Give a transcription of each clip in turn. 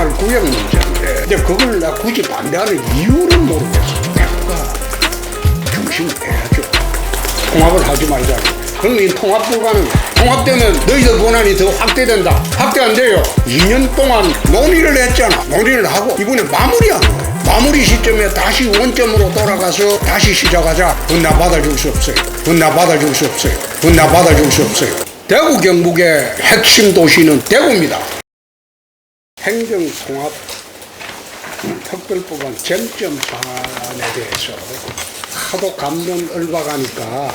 관할 구역 문제인데. 근데 그걸 나 굳이 반대하는 이유는 모르겠어. 대구가 중심이 돼야죠. 통합을 하지 말자. 그러면 이 통합 불가능 통합되면 너희들 권한이 더 확대된다. 확대 안 돼요. 2년 동안 논의를 했잖아. 논의를 하고 이번에 마무리하는 거예요 마무리 시점에 다시 원점으로 돌아가서 다시 시작하자. 그건 나 받아줄 수 없어요. 그건 나 받아줄 수 없어요. 그건 나 받아줄 수 없어요. 대구 경북의 핵심 도시는 대구입니다 행정통합 특별법안 쟁점 사안에 대해서 하도 감론 얼박하니까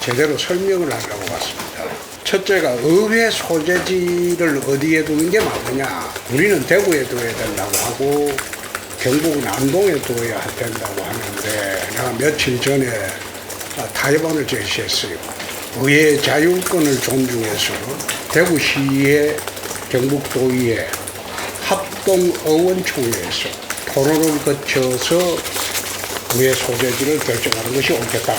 제대로 설명을 하려고 왔습니다. 첫째가 의회 소재지를 어디에 두는 게 맞느냐. 우리는 대구에 둬야 된다고 하고 경북은 안동에 둬야 된다고 하는데 내가 며칠 전에 타협안을 제시했어요. 의회 자율권을 존중해서 대구시의 경북도의회 합동의원총회에서 토론을 거쳐서 의회 소재지를 결정하는 것이 옳겠다.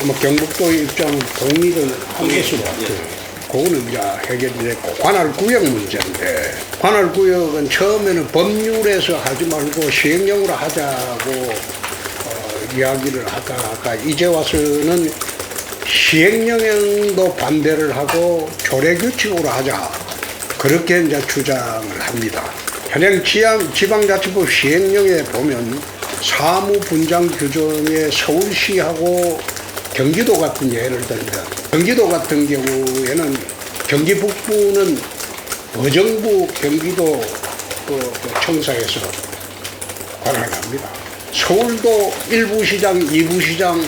아마 경북도의 입장은 동의를 한 것으로 같아요. 그거는 이제 해결이 됐고 관할구역 문제인데 관할구역은 처음에는 법률에서 하지 말고 시행령으로 하자고 어, 이야기를 하다가 이제 와서는 시행령에도 반대를 하고 조례 규칙으로 하자 그렇게 이제 주장을 합니다. 현행 지방, 지방자치법 시행령에 보면 사무분장 규정에 서울시하고 경기도 같은 예를 들면 경기도 같은 경우에는 경기 북부는 의정부 경기도 그, 그 청사에서 관할합니다. 서울도 일부 시장, 이부 시장,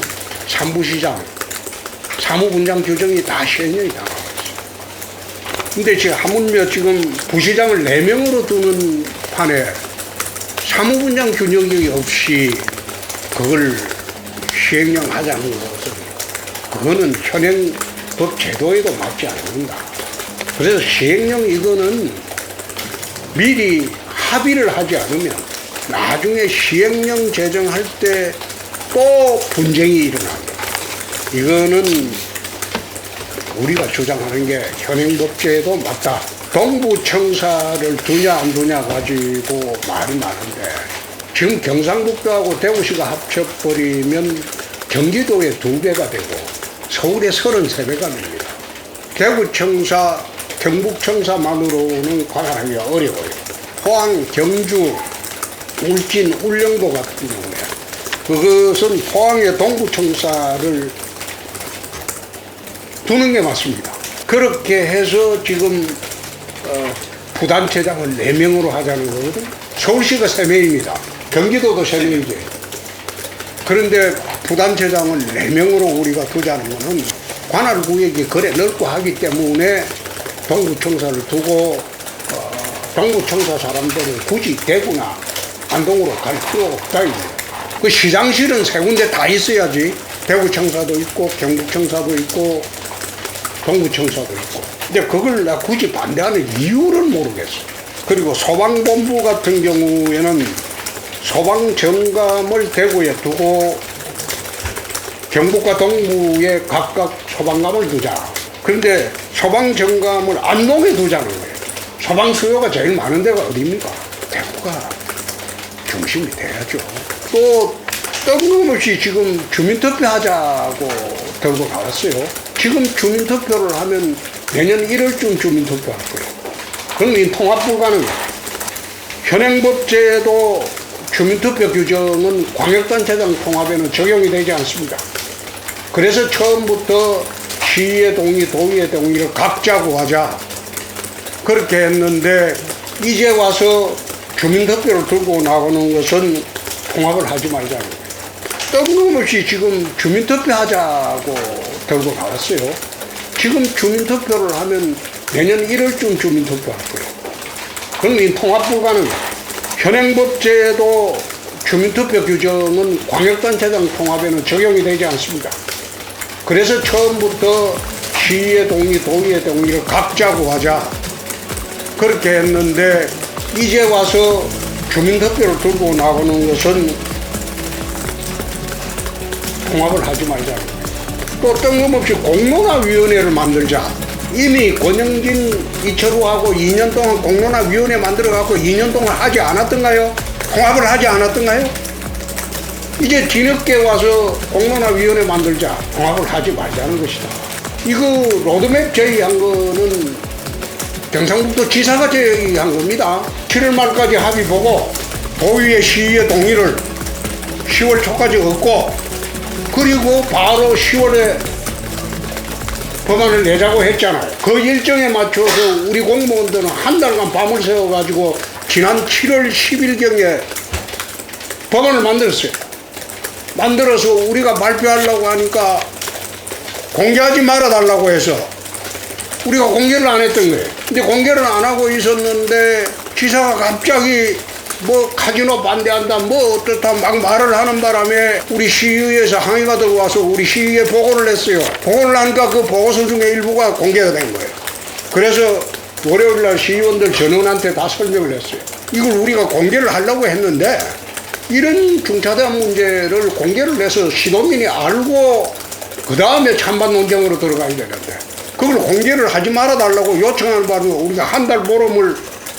삼부 시장 사무분장 규정이 다 시행령이 다 나와 있어요. 근데 지금 하물며 지금 부시장을 네명으로 두는 판에 사무분장 균형이 없이 그걸 시행령 하자는 것은 그거는 현행 법 제도에도 맞지 않는다. 그래서 시행령 이거는 미리 합의를 하지 않으면 나중에 시행령 제정할 때 또 분쟁이 일어납니다. 이거는 우리가 주장하는 게 현행법제도 맞다. 동부청사를 두냐 안 두냐 가지고 말이 많은데 지금 경상북도하고 대구시가 합쳐버리면 경기도의 두 배가 되고 서울의 33배가 됩니다. 대구청사, 경북청사만으로는 관할하기가 어려워요. 포항, 경주, 울진, 울릉도 같은 경우에 그것은 포항의 동부청사를 두는 게 맞습니다. 그렇게 해서 지금 어, 부단체장을 4명으로 하자는 거거든. 서울시가 3명입니다. 경기도도 3명이지. 그런데 부단체장을 4명으로 우리가 두자는 거는 관할 구역이 그래 넓고 하기 때문에 동부청사를 두고 어, 동부청사 사람들은 굳이 대구나 안동으로 갈 필요가 없다. 그 시장실은 세 군데 다 있어야지. 대구청사도 있고 경북청사도 있고 동부청사도 있고. 근데 그걸 나 굳이 반대하는 이유는 모르겠어. 그리고 소방본부 같은 경우에는 소방정감을 대구에 두고 경북과 동부에 각각 소방감을 두자. 그런데 소방정감을 안동에 두자는 거예요. 소방 수요가 제일 많은 데가 어디입니까? 대구가 중심이 돼야죠. 또 뜬금없이 지금 주민투표 하자고 들고 나왔어요. 지금 주민투표를 하면 내년 1월쯤 주민투표 할 거예요. 그럼 이 통합 불가능. 현행법제도 주민투표 규정은 광역단체장 통합에는 적용이 되지 않습니다. 그래서 처음부터 시의 동의, 도의의 동의를 각자 구하자. 그렇게 했는데 이제 와서 주민투표를 들고 나오는 것은 통합을 하지 말자는. 뜬금없이 지금 주민투표 하자고 들고 나왔어요. 지금 주민투표를 하면 내년 1월쯤 주민투표 할 거예요. 그럼 이 통합 불가능. 현행법제도 주민투표 규정은 광역단체장 통합에는 적용이 되지 않습니다. 그래서 처음부터 시의 동의, 도의의 동의를 각자 구하자. 그렇게 했는데 이제 와서 주민투표를 들고 나오는 것은 통합을 하지 말자. 또 뜬금없이 공론화위원회를 만들자. 이미 권영진 이철우하고 2년 동안 공론화위원회 만들어갖고 2년 동안 하지 않았던가요? 통합을 하지 않았던가요? 이제 뒤늦게 와서 공론화위원회 만들자 통합을 하지 말자는 것이다. 이거 로드맵 제의한 거는 경상북도 지사가 제의한 겁니다. 7월 말까지 합의 보고 도의회 시의회 동의를 10월 초까지 얻고 그리고 바로 10월에 법안을 내자고 했잖아요. 그 일정에 맞춰서 우리 공무원들은 한 달간 밤을 새워가지고 지난 7월 10일경에 법안을 만들었어요. 만들어서 우리가 발표하려고 하니까 공개하지 말아달라고 해서 우리가 공개를 안 했던 거예요. 근데 공개를 안 하고 있었는데 기사가 갑자기 뭐 카지노 반대한다 뭐 어떻다 막 말을 하는 바람에 우리 시의회에서 항의가 들어와서 우리 시의회 보고를 했어요. 보고를 하니까 그 보고서 중에 일부가 공개가 된 거예요. 그래서 월요일 날 시의원들 전원한테 다 설명을 했어요. 이걸 우리가 공개를 하려고 했는데 이런 중차대한 문제를 공개를 해서 시도민이 알고 그 다음에 찬반 논쟁으로 들어가야 되는데 그걸 공개를 하지 말아 달라고 요청하는 바람에 우리가 한 달 보름을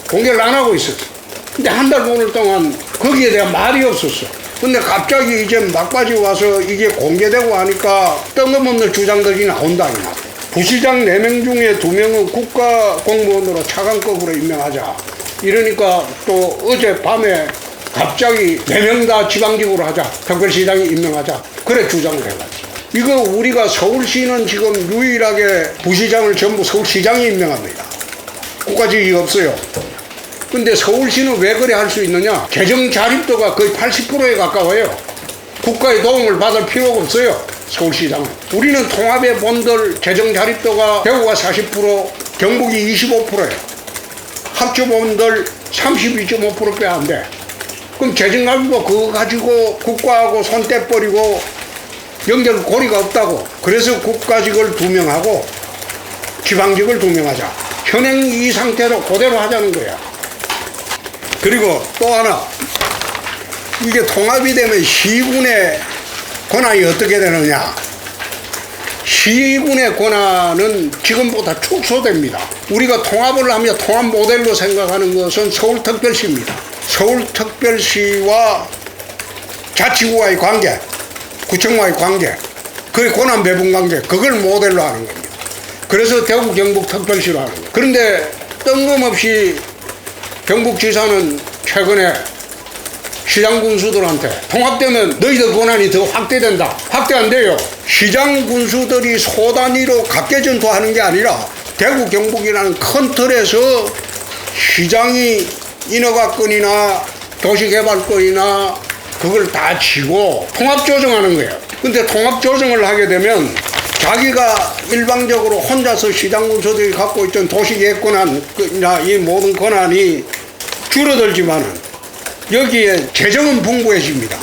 공개를 안 하고 있었어. 근데 한 달 보름 동안 거기에 대한 말이 없었어. 근데 갑자기 이제 막바지 와서 이게 공개되고 하니까 뜬금없는 주장들이 나온다 이 말. 부시장 4명 중에 2명은 국가 공무원으로 차관급으로 임명하자. 이러니까 또 어제 밤에 갑자기 4명 다 지방직으로 하자. 특별시장이 임명하자. 그래 주장을 해가지고. 이거 우리가 서울시는 지금 유일하게 부시장을 전부 서울시장이 임명합니다. 국가직이 없어요. 근데 서울시는 왜 그래 할 수 있느냐? 재정 자립도가 거의 80%에 가까워요. 국가의 도움을 받을 필요가 없어요. 서울시장은. 우리는 통합의 본들 재정 자립도가 대구가 40%, 경북이 25%예요. 합주본들 32.5%배 안 돼. 그럼 재정 자립도 그거 가지고 국가하고 손 떼버리고 연결 고리가 없다고. 그래서 국가직을 두 명 하고 지방직을 두 명 하자. 현행 이 상태로 그대로 하자는 거야. 그리고 또 하나. 이게 통합이 되면 시군의 권한이 어떻게 되느냐. 시군의 권한은 지금보다 축소됩니다. 우리가 통합을 하며 통합 모델로 생각하는 것은 서울특별시입니다. 서울특별시와 자치구와의 관계, 구청과의 관계, 그 권한 배분 관계, 그걸 모델로 하는 겁니다. 그래서 대구 경북 특별시로 하는 거예요. 그런데 뜬금없이 경북지사는 최근에 시장 군수들한테 통합되면 너희들 권한이 더 확대된다. 확대 안 돼요. 시장 군수들이 소단위로 각계 전투하는 게 아니라 대구 경북이라는 큰 틀에서 시장이 인허가권이나 도시개발권이나 그걸 다 지고 통합 조정하는 거예요. 근데 통합 조정을 하게 되면 자기가 일방적으로 혼자서 시장 군수들이 갖고 있던 도시계획권이나 이 모든 권한이 줄어들지만은 여기에 재정은 풍부해집니다.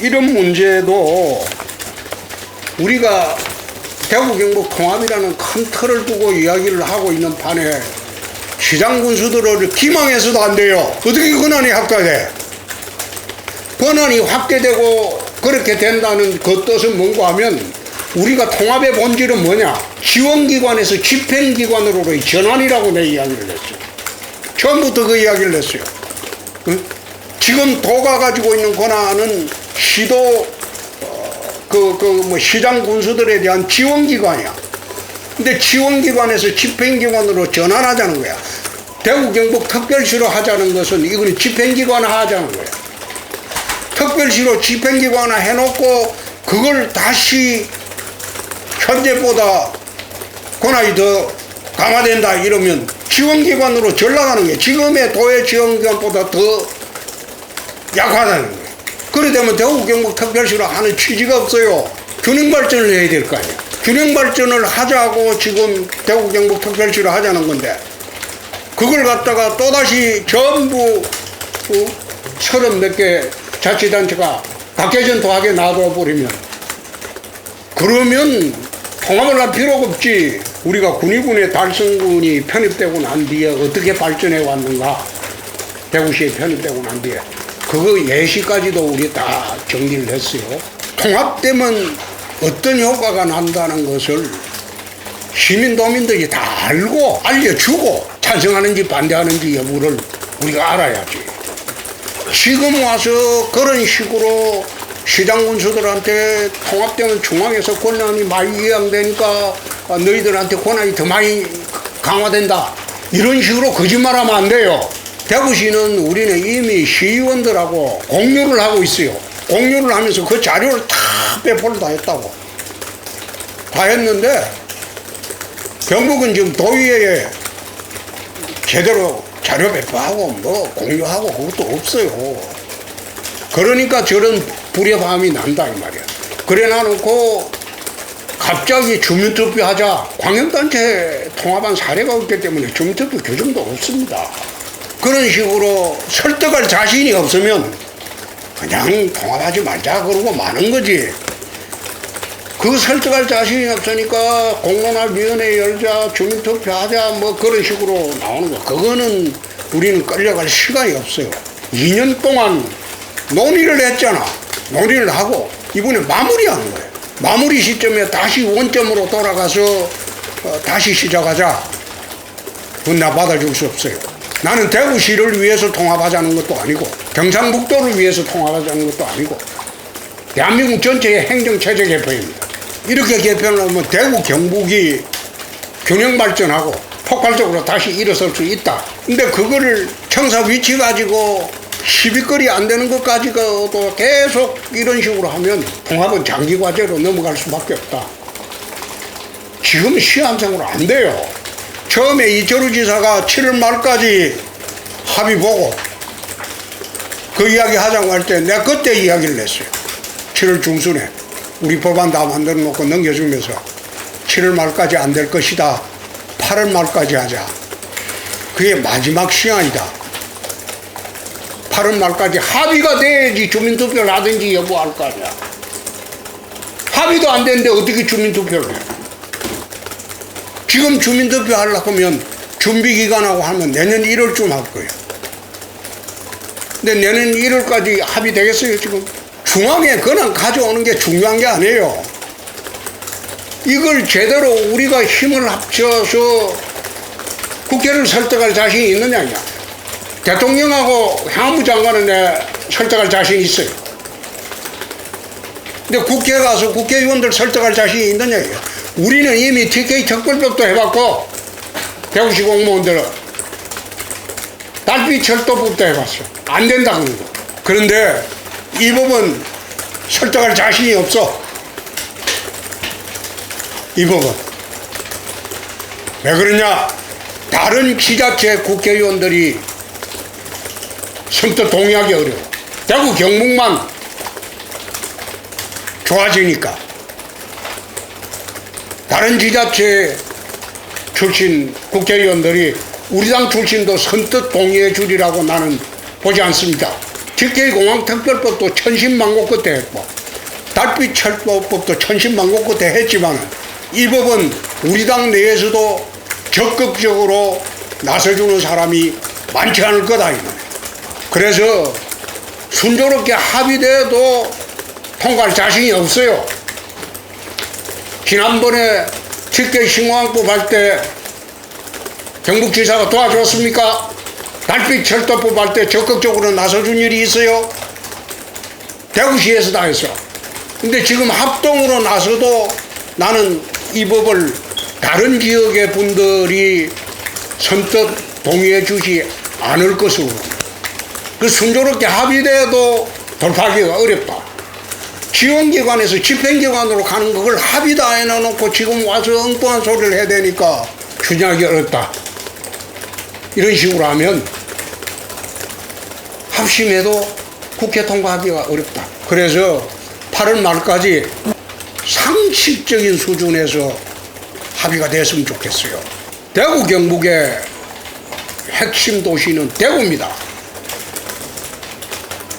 이런 문제도 우리가 대구 경북 통합이라는 큰 틀을 두고 이야기를 하고 있는 판에 시장 군수들을 기망해서도 안 돼요. 어떻게 권한이 확대돼? 권한이 확대되고 그렇게 된다는 그 뜻은 뭔가 하면 우리가 통합의 본질은 뭐냐? 지원기관에서 집행기관으로의 전환이라고 내 이야기를 했어요. 처음부터 그 이야기를 했어요. 응? 지금 도가 가지고 있는 권한은 시도 그 그 뭐 시장 군수들에 대한 지원기관이야. 근데 지원기관에서 집행기관으로 전환하자는 거야. 대구 경북 특별시로 하자는 것은 이거는 집행기관 하자는 거야. 특별시로 집행기관화 해놓고 그걸 다시 현재보다 권한이 더 강화된다 이러면 지원기관으로 전락하는 거예요. 지금의 도의 지원기관보다 더 약하다는 거예요. 그래 되면 대구 경북 특별시로 하는 취지가 없어요. 균형 발전을 해야 될 거 아니에요. 균형 발전을 하자고 지금 대구 경북 특별시로 하자는 건데 그걸 갖다가 또다시 전부 어, 서른 몇 개 자치단체가 각계전투하게 놔둬버리면 그러면 통합을 할 필요가 없지. 우리가 군의군의 달성군이 편입되고 난 뒤에 어떻게 발전해 왔는가. 대구시에 편입되고 난 뒤에. 그거 예시까지도 우리 다 정리를 했어요. 통합되면 어떤 효과가 난다는 것을 시민 도민들이 다 알고 알려주고 찬성하는지 반대하는지 여부를 우리가 알아야지. 지금 와서 그런 식으로 시장 군수들한테 통합되면 중앙에서 권한이 많이 이양되니까 아, 너희들한테 권한이 더 많이 강화된다. 이런 식으로 거짓말하면 안 돼요. 대구시는 우리는 이미 시의원들하고 공유를 하고 있어요. 공유를 하면서 그 자료를 다 배포를 다 했다고. 다 했는데 경북은 지금 도의회에 제대로 자료 배포하고 뭐 공유하고 그것도 없어요. 그러니까 저런 불협화음이 난다 이 말이야. 그래 놔놓고 갑자기 주민투표 하자. 광역단체 통합한 사례가 없기 때문에 주민투표 규정도 없습니다. 그런 식으로 설득할 자신이 없으면 그냥 통합하지 말자 그러고 마는 거지. 그 설득할 자신이 없으니까 공론화 위원회 열자 주민투표 하자 뭐 그런 식으로 나오는 거 그거는 우리는 끌려갈 시간이 없어요 2년 동안 논의를 했잖아 논의를 하고 이번에 마무리하는 거예요 마무리 시점에 다시 원점으로 돌아가서 어, 다시 시작하자 그건 나 받아줄 수 없어요 나는 대구시를 위해서 통합하자는 것도 아니고 경상북도를 위해서 통합하자는 것도 아니고 대한민국 전체의 행정체제 개편입니다. 이렇게 개편을 하면 대구 경북이 균형 발전하고 폭발적으로 다시 일어설 수 있다. 근데 그거를 청사 위치 가지고 시비거리 안 되는 것까지도 계속 이런 식으로 하면 통합은 장기 과제로 넘어갈 수밖에 없다. 지금 시한상으로 안 돼요. 처음에 이철우 지사가 7월 말까지 합의 보고 그 이야기 하자고 할 때 내가 그때 이야기를 했어요. 7월 중순에 우리 법안 다 만들어 놓고 넘겨주면서 7월 말까지 안 될 것이다. 8월 말까지 하자. 그게 마지막 시한이다. 8월 말까지 합의가 돼야지 주민투표를 하든지 여부할 거 아니야. 합의도 안 되는데 어떻게 주민투표를 해? 지금 주민투표 하려고 하면 준비기간하고 하면 내년 1월쯤 할 거예요. 근데 내년 1월까지 합의되겠어요, 지금? 중앙에 그냥 가져오는 게 중요한 게 아니에요. 이걸 제대로 우리가 힘을 합쳐서 국회를 설득할 자신이 있느냐. 대통령하고 향후 장관은 내 설득할 자신이 있어요. 근데 국회에 가서 국회의원들 설득할 자신이 있느냐. 이게. 우리는 이미 TK 특별법도 해봤고, 대구시 공무원들은 달빛 철도법도 해봤어. 안 된다는 거. 그런데 이 법은 설득할 자신이 없어. 이 법은. 왜 그러냐? 다른 지자체 국회의원들이 선뜻 동의하기 어려워. 대구 경북만 좋아지니까. 다른 지자체 출신 국회의원들이 우리 당 출신도 선뜻 동의해 주리라고 나는 보지 않습니다. TK공항특별법도 천신만고 끝에 했고 달빛 철도법도 천신만고 끝에 했지만 이 법은 우리 당 내에서도 적극적으로 나서주는 사람이 많지 않을 거다 이 말이에요. 그래서 순조롭게 합의돼도 통과할 자신이 없어요. 지난번에 TK 신공항법 할 때 경북지사가 도와줬습니까? 달빛 철도법 할 때 적극적으로 나서준 일이 있어요? 대구시에서 다 했어. 근데 지금 합동으로 나서도 나는 이 법을 다른 지역의 분들이 선뜻 동의해 주지 않을 것으로. 그 순조롭게 합의돼도 돌파하기가 어렵다. 지원기관에서 집행기관으로 가는 그걸 합의 다 해놓고 지금 와서 엉뚱한 소리를 해야 되니까 추진하기 어렵다. 이런 식으로 하면 합심해도 국회 통과하기가 어렵다. 그래서 8월 말까지 상식적인 수준에서 합의가 됐으면 좋겠어요. 대구 경북의 핵심 도시는 대구입니다.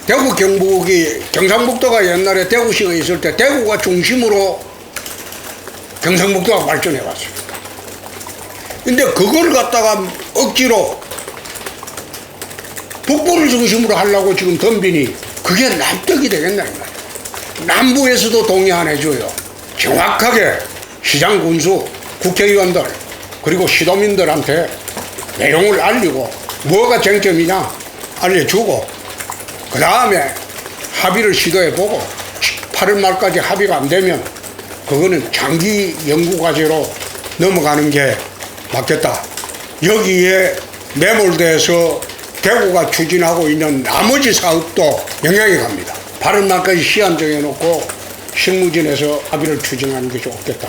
대구 경북이 경상북도가 옛날에 대구시가 있을 때 대구가 중심으로 경상북도가 발전해 왔어요. 근데 그걸 갖다가 억지로 북부를 중심으로 하려고 지금 덤비니 그게 납득이 되겠나 이 말이야. 남부에서도 동의 안 해줘요. 정확하게 시장 군수 국회의원들 그리고 시도민들한테 내용을 알리고 뭐가 쟁점이냐 알려주고 그 다음에 합의를 시도해보고 8월 말까지 합의가 안 되면 그거는 장기 연구 과제로 넘어가는 게 맞겠다. 여기에 매몰돼서 대구가 추진하고 있는 나머지 사업도 영향이 갑니다. 8월 말까지 시한 정해놓고 실무진에서 합의를 추진하는 게 좋겠다.